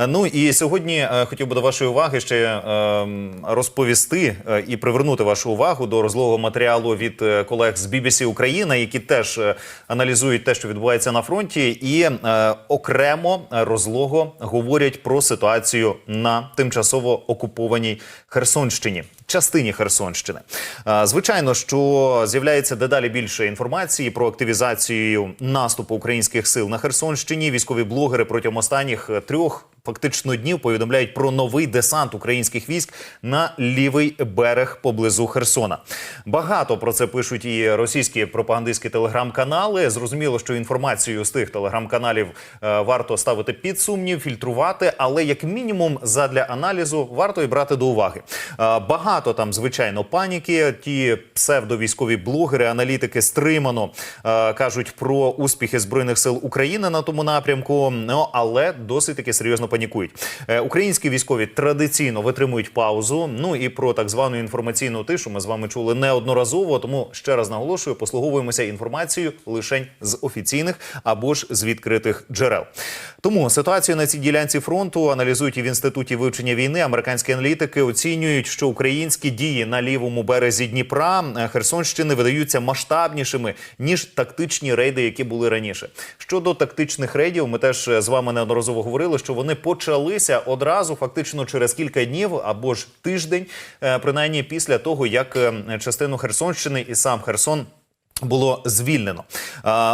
Е, Ну і сьогодні е, хотів би до вашої уваги ще е, розповісти е, і привернути вашу увагу до розлогого матеріалу від колег з BBC Україна, які теж аналізують те, що відбувається на фронті, і окремо розлого говорять про ситуацію на тимчасово окупованій Херсонщині. Частині Херсонщини, звичайно, що з'являється дедалі більше інформації про активізацію наступу українських сил на Херсонщині. Військові блогери протягом останніх трьох фактично днів повідомляють про новий десант українських військ на лівий берег поблизу Херсона. Багато про це пишуть і російські пропагандистські телеграм-канали. Зрозуміло, що інформацію з тих телеграм-каналів е, варто ставити під сумнів, фільтрувати, але як мінімум задля аналізу варто і брати до уваги. Е, багато там, звичайно, паніки. Ті псевдовійськові блогери, аналітики стримано е, кажуть про успіхи збройних сил України на тому напрямку. Ну але досить таки серйозно панікують. Е, Українські військові традиційно витримують паузу. Ну і про так звану інформаційну тишу ми з вами чули неодноразово. Тому ще раз наголошую, послуговуємося інформацією лише з офіційних або ж з відкритих джерел. Тому ситуацію на цій ділянці фронту аналізують і в інституті вивчення війни. Американські аналітики оцінюють, що українські дії на лівому березі Дніпра е, Херсонщини видаються масштабнішими ніж тактичні рейди, які були раніше. Щодо тактичних рейдів, ми теж е, з вами неодноразово говорили, що вони почалися одразу, фактично через кілька днів або ж тиждень, е, принаймні після того, як е, частину Херсонщини і сам Херсон. Було звільнено.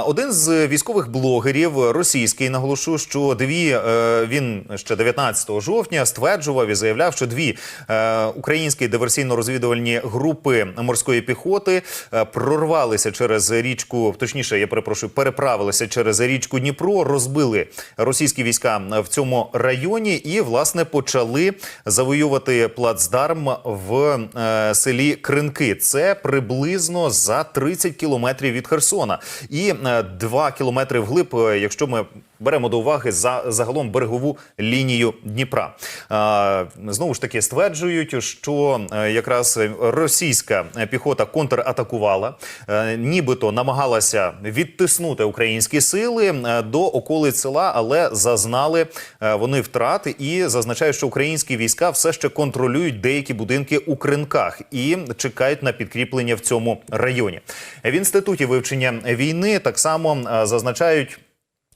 Один з військових блогерів російський наголошу, що дві е, він ще 19 жовтня стверджував і заявляв, що дві е, українські диверсійно-розвідувальні групи морської піхоти е, прорвалися через річку, точніше, я перепрошую, переправилися через річку Дніпро, розбили російські війська в цьому районі і власне почали завоювати плацдарм в селі Кринки. Це приблизно за 30 кілометрів від Херсона, і е, 2 кілометри вглиб, е, якщо ми беремо до уваги за загалом берегову лінію Дніпра. Знову ж таки стверджують, що е, якраз російська піхота контратакувала, е, нібито намагалася відтиснути українські сили е, до околиць села, але зазнали вони втрати і зазначають, що українські війська все ще контролюють деякі будинки у кринках і чекають на підкріплення в цьому районі. В інституті вивчення війни так само зазначають.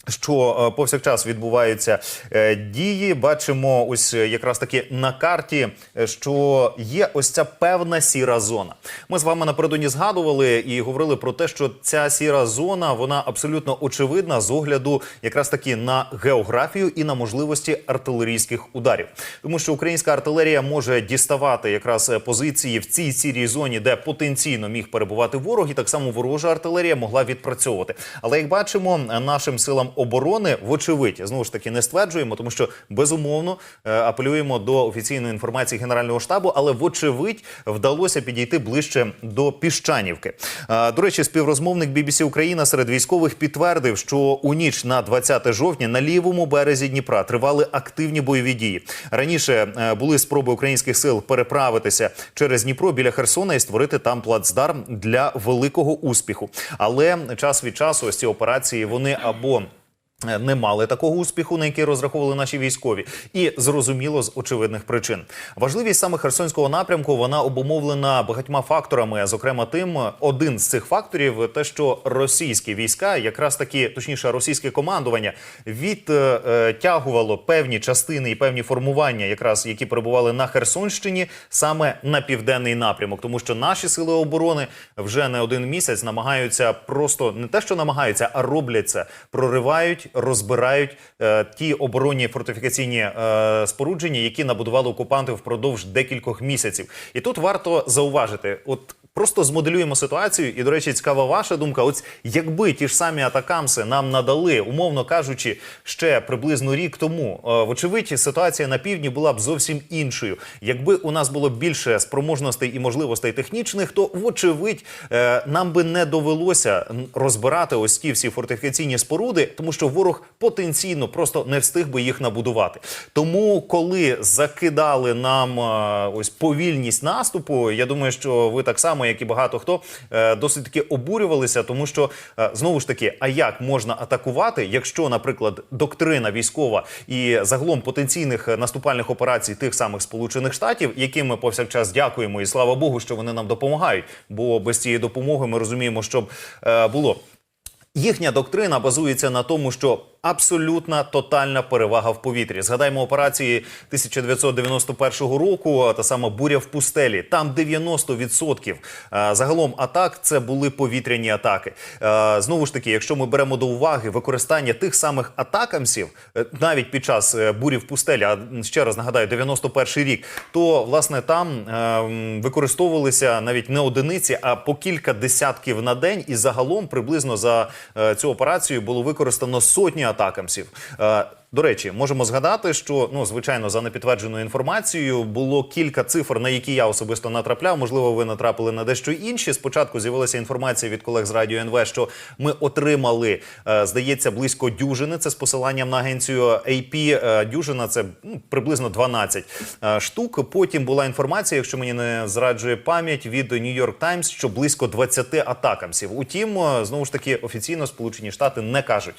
Що е, повсякчас відбуваються е, дії, бачимо ось е, якраз таки на карті, що є ось ця певна сіра зона. Ми з вами напередодні згадували і говорили про те, що ця сіра зона вона абсолютно очевидна з огляду якраз таки на географію і на можливості артилерійських ударів, тому що українська артилерія може діставати якраз позиції в цій сірій зоні, де потенційно міг перебувати ворог, і так само ворожа артилерія могла відпрацьовувати. Але як бачимо, нашим силам оборони, вочевидь, знову ж таки не стверджуємо, тому що безумовно е, апелюємо до офіційної інформації Генерального штабу, але вочевидь вдалося підійти ближче до Піщанівки. Е, До речі, співрозмовник BBC Україна серед військових підтвердив, що у ніч на 20 жовтня на лівому березі Дніпра тривали активні бойові дії. Раніше е, були спроби українських сил переправитися через Дніпро біля Херсона і створити там плацдарм для великого успіху. Але час від часу ось ці операції вони або не мали такого успіху, на який розраховували наші військові, і зрозуміло з очевидних причин. Важливість саме херсонського напрямку вона обумовлена багатьма факторами. Зокрема, тим один з цих факторів те, що російські війська, якраз таки точніше, російське командування відтягувало певні частини і певні формування, якраз які перебували на Херсонщині, саме на південний напрямок, тому що наші сили оборони вже не один місяць намагаються просто не те, що намагаються, а роблять це, проривають, розбирають е, ті оборонні фортифікаційні е, спорудження, які набудували окупанти впродовж декількох місяців. І тут варто зауважити, от. Просто змоделюємо ситуацію, і до речі, цікава ваша думка. Ось якби ті ж самі атакамси нам надали, умовно кажучи, ще приблизно рік тому, е, вочевидь, ситуація на півдні була б зовсім іншою. Якби у нас було більше спроможностей і можливостей технічних, то вочевидь е, нам би не довелося розбирати ось ті всі фортифікаційні споруди, тому що ворог потенційно просто не встиг би їх набудувати. Тому, коли закидали нам е, ось повільність наступу, я думаю, що ви так само, як і багато хто, е, досить таки обурювалися, тому що е, знову ж таки, а як можна атакувати, якщо, наприклад, доктрина військова і загалом потенційних наступальних операцій тих самих Сполучених Штатів, яким ми повсякчас дякуємо, і слава Богу, що вони нам допомагають. Бо без цієї допомоги ми розуміємо, що б е, було. Їхня доктрина базується на тому, що абсолютна тотальна перевага в повітрі. Згадаймо операції 1991 року. Та сама буря в пустелі. Там 90% е, загалом атак це були повітряні атаки. Е, Знову ж таки, якщо ми беремо до уваги використання тих самих атакамсів, е, навіть під час бурі в пустелі, а ще раз нагадаю, 91 рік, то власне там використовувалися навіть не одиниці, а по кілька десятків на день, і загалом приблизно за цю операцію було використано сотні атакамсів. До речі, можемо згадати, що ну звичайно за непідтвердженою інформацією було кілька цифр, на які я особисто натрапляв. Можливо, ви натрапили на дещо інші. Спочатку з'явилася інформація від колег з радіо НВ, що ми отримали, е, здається, близько дюжини. Це з посиланням на агенцію AP. Е, Дюжина це ну, приблизно 12 е, штук. Потім була інформація, якщо мені не зраджує пам'ять, від New York Times, що близько 20 атакамсів. Утім, знову ж таки, офіційно Сполучені Штати не кажуть.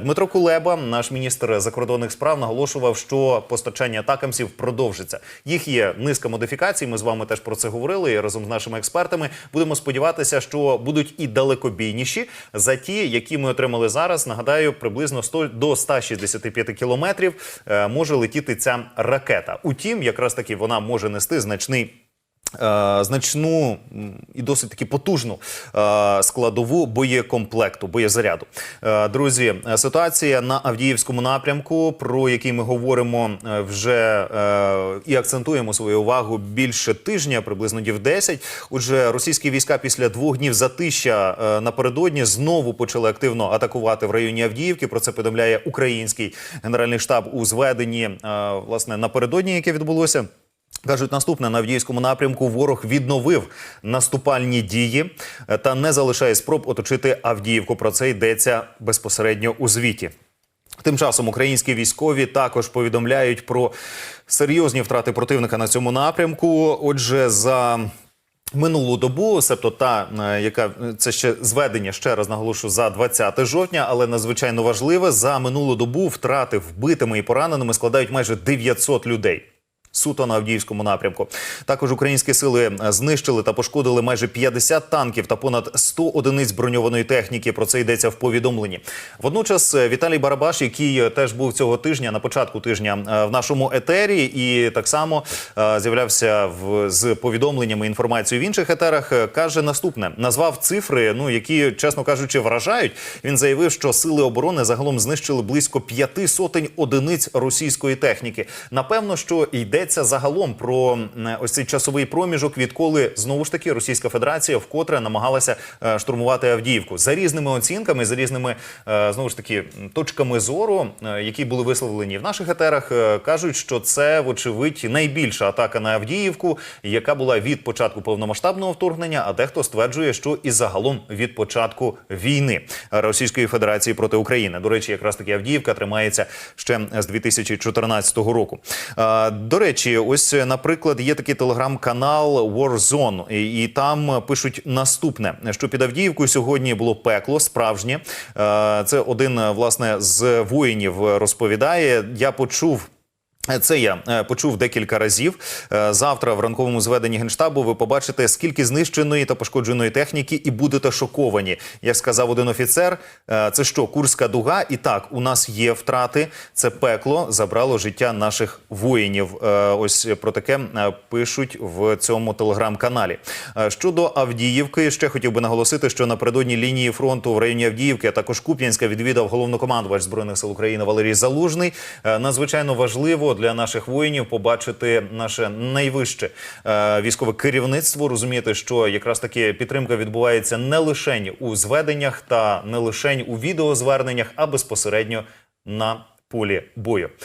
Дмитро Кулеба, наш міністр закордонних справ, наголошував, що постачання атакамсів продовжиться. Їх є низка модифікацій. Ми з вами теж про це говорили і разом з нашими експертами. Будемо сподіватися, що будуть і далекобійніші за ті, які ми отримали зараз. Нагадаю, приблизно 100 до 165 кілометрів е, може летіти ця ракета. Утім, якраз таки вона може нести значний. Е, Значну і досить таки потужну е, складову боєкомплекту, боєзаряду. Е, Друзі, ситуація на Авдіївському напрямку, про який ми говоримо вже і акцентуємо свою увагу більше тижня, приблизно дів 10. Отже, російські війська після двох днів затища напередодні знову почали активно атакувати в районі Авдіївки. Про це повідомляє український генеральний штаб у зведенні власне напередодні, яке відбулося. Кажуть, наступне на Авдіївському напрямку ворог відновив наступальні дії та не залишає спроб оточити Авдіївку. Про це йдеться безпосередньо у звіті. Тим часом українські військові також повідомляють про серйозні втрати противника на цьому напрямку. Отже, за Минулу добу, себто та е, яка це ще зведення, ще раз наголошу за 20 жовтня, але надзвичайно важливе. За минулу добу втрати вбитими і пораненими складають майже 900 людей. Суто на Авдіївському напрямку. Також українські сили е, знищили та пошкодили майже 50 танків та понад 100 одиниць броньованої техніки. Про це йдеться в повідомленні. Водночас е, Віталій Барабаш, який е, теж був цього тижня на початку тижня в нашому етері, і так само з'являвся в з повідомленнями інформацією в інших етерах. каже наступне: назвав цифри, ну які, чесно кажучи, вражають. Він заявив, що сили оборони загалом знищили близько п'яти сотень одиниць російської техніки. Напевно, що йдеться загалом про ось цей часовий проміжок, відколи знову ж таки Російська Федерація вкотре намагалася е, штурмувати Авдіївку за різними оцінками, за різними е, знову ж таки точками зору, е, які були висловлені в наших етерах, е, кажуть, що це вочевидь найбільша атака на Авдіївку, яка була від початку повномасштабного вторгнення. А дехто стверджує, що і загалом від початку війни Російської Федерації проти України. До речі, якраз таки Авдіївка тримається ще з 2014 року. Е, До речі, ось, наприклад, є такий телеграм-канал Warzone, і, і там пишуть наступне: що під Авдіївкою сьогодні було пекло справжнє. Е, Це один власне з воїнів розповідає. Я почув. Це я е, почув декілька разів. Е, Завтра в ранковому зведенні генштабу ви побачите, скільки знищеної та пошкодженої техніки, і будете шоковані. Як сказав один офіцер, е, це що Курська дуга? І так, у нас є втрати. Це пекло забрало життя наших воїнів. Ось про таке пишуть в цьому телеграм-каналі. Щодо Авдіївки, ще хотів би наголосити, що напередодні лінії фронту в районі Авдіївки, а також Куп'янська відвідав головнокомандувач збройних сил України Валерій Залужний. Надзвичайно важливо для наших воїнів побачити наше найвище е, військове керівництво. Розуміти, що якраз таки підтримка відбувається не лише у зведеннях та не лише у відеозверненнях, а безпосередньо на полі бою.